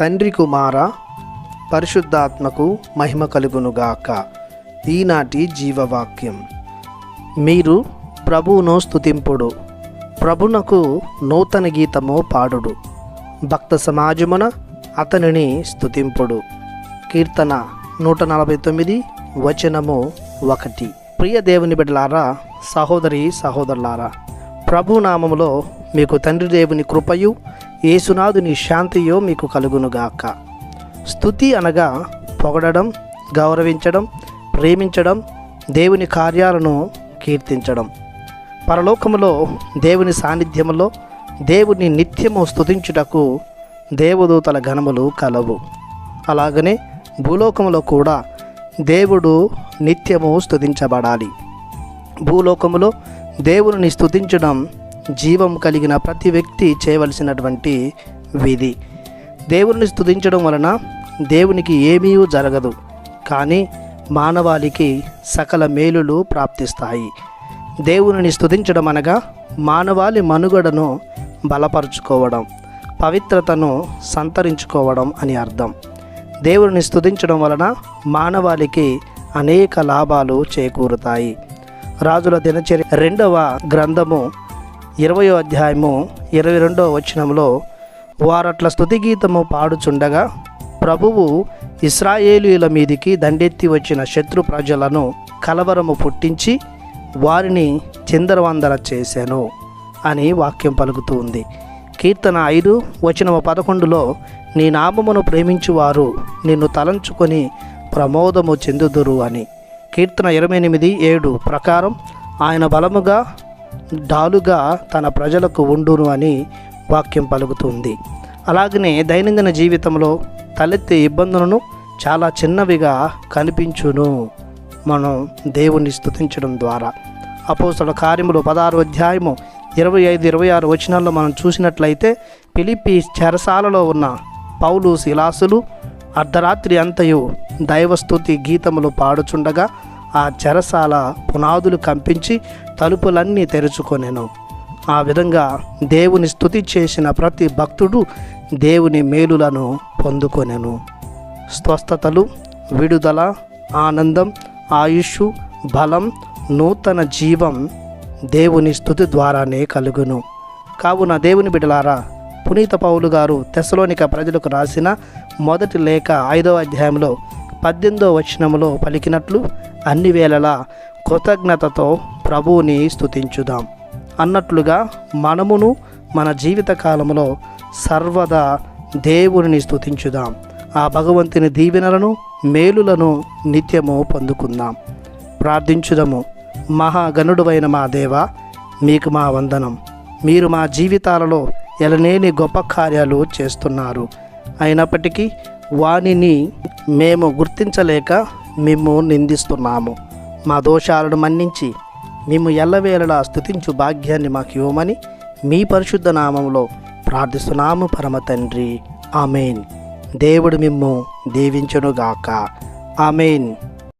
తండ్రి కుమార పరిశుద్ధాత్మకు మహిమ కలుగునుగాక. ఈనాటి జీవవాక్యం. మీరు ప్రభువును స్తుతింపుడు ప్రభునకు నూతన గీతము పాడుడు. భక్త సమాజమున అతనిని స్తుతింపుడు. కీర్తన నూట నలభై తొమ్మిది వచనము ఒకటి. ప్రియ దేవుని బిడ్డలారా సహోదరి సహోదరులారా ప్రభు నామములో మీకు తండ్రి దేవుని కృపయు యేసునాథుని శాంతియో మీకు కలుగునుగాక స్థుతి అనగా పొగడడం గౌరవించడం ప్రేమించడం దేవుని కార్యాలను కీర్తించడం. పరలోకములో దేవుని సాన్నిధ్యములో దేవుని నిత్యము స్థుతించుటకు దేవదూతల గణములు కలవు. అలాగనే భూలోకములో కూడా దేవుడు నిత్యము స్థుతించబడాలి భూలోకములో దేవుని స్థుతించడం జీవం కలిగిన ప్రతి వ్యక్తి చేయవలసినటువంటి విధి. దేవుని స్తుతించడం వలన దేవునికి ఏమీ జరగదు. కానీ మానవాళికి సకల మేలులు ప్రాప్తిస్తాయి. దేవుని స్తుతించడం అనగా మానవాళి మనుగడను బలపరుచుకోవడం పవిత్రతను సంతరించుకోవడం అని అర్థం. దేవుని స్తుతించడం వలన మానవాళికి అనేక లాభాలు చేకూరుతాయి. రాజుల దినచర్య రెండవ గ్రంథము ఇరవయో అధ్యాయము ఇరవై రెండవ వచనంలో వారట్ల స్థుతి గీతము పాడుచుండగా ప్రభువు ఇస్రాయేలీల మీదికి దండెత్తి వచ్చిన శత్రు ప్రజలను కలవరము పుట్టించి వారిని చిందరవందర చేశాను అని వాక్యం పలుకుతూ ఉంది. కీర్తన ఐదు వచనము పదకొండులో నీ నామమును ప్రేమించువారు నిన్ను తలంచుకొని ప్రమోదము చెందుదురు అని. కీర్తన ఇరవై ఎనిమిది ఏడు ప్రకారం ఆయన బలముగా డాలుగా తన ప్రజలకు ఉండును అని వాక్యం పలుకుతుంది. అలాగనే దైనందిన జీవితంలో తలెత్తే ఇబ్బందులను చాలా చిన్నవిగా కనిపించును. మనం దేవుణ్ణి స్తుతించడం ద్వారా. అపోసల కార్యములు పదహారు అధ్యాయము ఇరవై ఐదు ఇరవై ఆరు వచనాల్లో మనం చూసినట్లయితే పిలిపి చెరసాలలో ఉన్న పౌలు శిలాసులు అర్ధరాత్రి అంతయు దైవస్థుతి గీతములు పాడుచుండగా ఆ చెరసాల పునాదులు కంపించి తలుపులన్నీ తెరుచుకొనెను. ఆ విధంగా దేవుని స్థుతి చేసిన ప్రతి భక్తుడు దేవుని మేలులను పొందుకొనెను. స్వస్థతలు విడుదల ఆనందం ఆయుష్ బలం నూతన జీవం దేవుని స్థుతి ద్వారానే కలుగును. కావున దేవుని బిడలారా పునీత పౌలు గారు తెసలోనిక ప్రజలకు రాసిన మొదటి లేఖ ఐదవ అధ్యాయంలో పద్దెనిమిదో వచనములో పలికినట్లు అన్ని వేళలా కృతజ్ఞతతో ప్రభువుని స్థుతించుదాం అన్నట్లుగా మనమును మన జీవిత కాలంలో సర్వదా దేవుని స్థుతించుదాం ఆ భగవంతుని దీవెనలను మేలులను నిత్యము పొందుకుందాం. ప్రార్థించుదము. మహాగణుడువైన మా దేవ మీకు మా వందనం. మీరు మా జీవితాలలో ఎలనేని గొప్ప కార్యాలు చేస్తున్నారు. అయినప్పటికీ వానిని మేము గుర్తించలేక మేము నిందిస్తున్నాము. మా దోషాలను మన్నించి మేము ఎల్లవేళలా స్థుతించు భాగ్యాన్ని మాకు ఇవ్వమని మీ పరిశుద్ధ నామంలో ప్రార్థిస్తున్నాము పరమ తండ్రి. ఆమెన్. దేవుడు మిమ్ము దీవించునుగాక. ఆమెన్.